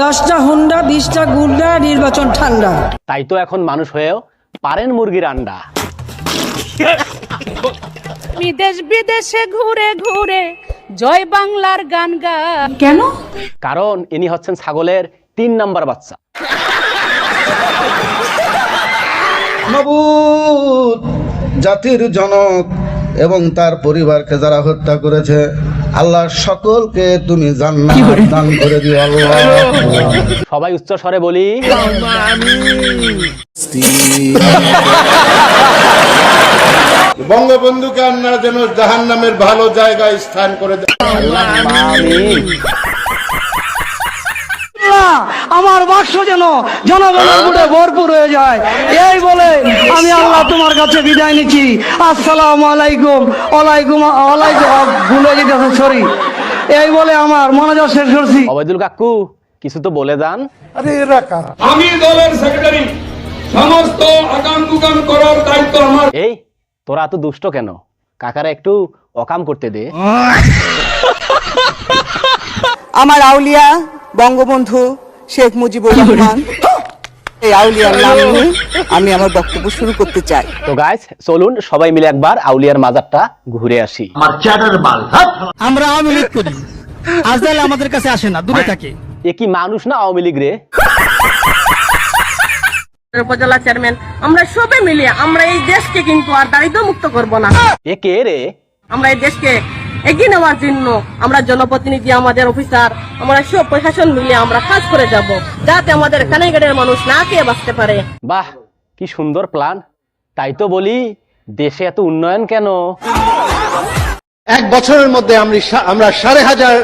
দশটা হুন্ডা বিশটা গুন্ডা নির্বাচন ঠান্ডা। তাই তো এখন মানুষ হয়েও পারেন মুরগির আন্ডা। বিদেশ বিদেশে ঘুরে ঘুরে জয় বাংলার গান গা। কেন? কারণ ইনি হচ্ছেন ছাগলের তিন নাম্বার বাচ্চা। জাতির জনক এবং তার পরিবারকে যারা হত্যা করেছে আল্লাহ সকলকে তুমি জান্নাত দান করে দিও আল্লাহ। সবাই উচ্চ স্বরে বলি। বঙ্গবন্ধুকে আপনারা যেন জাহান নামের ভালো জায়গায় স্থান করে দেন। আমিন। আমার বাক্স যেন জনগণের ভোটে ভরপুর হয়ে যায়। এই বলে আমি আল্লাহ তোমার কাছে বিদায় নিচ্ছি। আসসালামু আলাইকুম। ওয়ালাইকুম ওয়ালাইকুম ভুলে যেতেছে সরি এই বলে আমার মনোযোগ শেষ করছি। অবৈদুল কাকু কিছু তো বলে যান। আমি দলের সেক্রেটারি সমস্ত আগাম গুগাম করার দায়িত্ব আমার। এই তোরা এত দুষ্ট কেন? কাকারা একটু অকাম করতে দে। আমার আউলিয়া বঙ্গবন্ধু শেখ মুজিবুর রহমান। এই আউলিয়ার নাম নিয়ে আমি আমার বক্তব্য শুরু করতে চাই। তো গাইস চলুন সবাই মিলে একবার আউলিয়ার মাজারটা ঘুরে আসি। আমরা আওয়ামী লীগ করি। আজদাল আমাদের কাছে আসে না দূরে থাকে। এ কি মানুষ না আওয়ামী লীগ রে? উপজেলা চেয়ারম্যান আমরা সবে মিলে আমরা এই দেশকে কিন্তু আর দারিদ্র মুক্ত করব না। এ কে রে? আমরা এই দেশকে এগিয়ে নেওয়ার জন্য আমরা জনপ্রতিনিধি আমাদের অফিসার আমরা সব প্রশাসন মিলে আমরা কাজ করে যাব যাতে আমাদের কানাইগাড়ের মানুষ না খেয়ে বাঁচতে পারে। বাহ কি সুন্দর প্ল্যান তাই তো বলি দেশে এত উন্নয়ন কেন? এক বছরের মধ্যে আমরা সাড়ে হাজার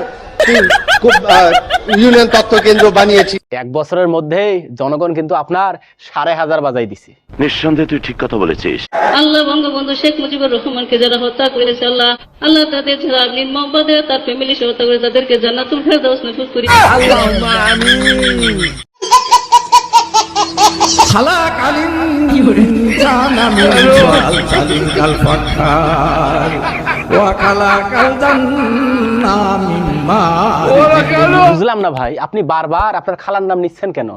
ইউনিয়ন তত্ত্ব কেন্দ্র বানিয়েছি। এক বছরের মধ্যেই জনগণ কিন্তু আপনার সাড়ে হাজার বাজাই দিছে। নিঃসন্দেহে তুই ঠিক কথা বলেছিস। আল্লাহ বঙ্গবন্ধু শেখ মুজিবুর রহমানকে যারা হত্যা করেছে আল্লাহ আল্লাহ তাদের যারা নির্মমভাবে তার ফ্যামিলি সহ হত্যা করে তাদেরকে জান্নাতুল ফেরদাউস নসিব করি। বুঝলাম না ভাই আপনি বারবার আপনার খালার নাম নিচ্ছেন কেন?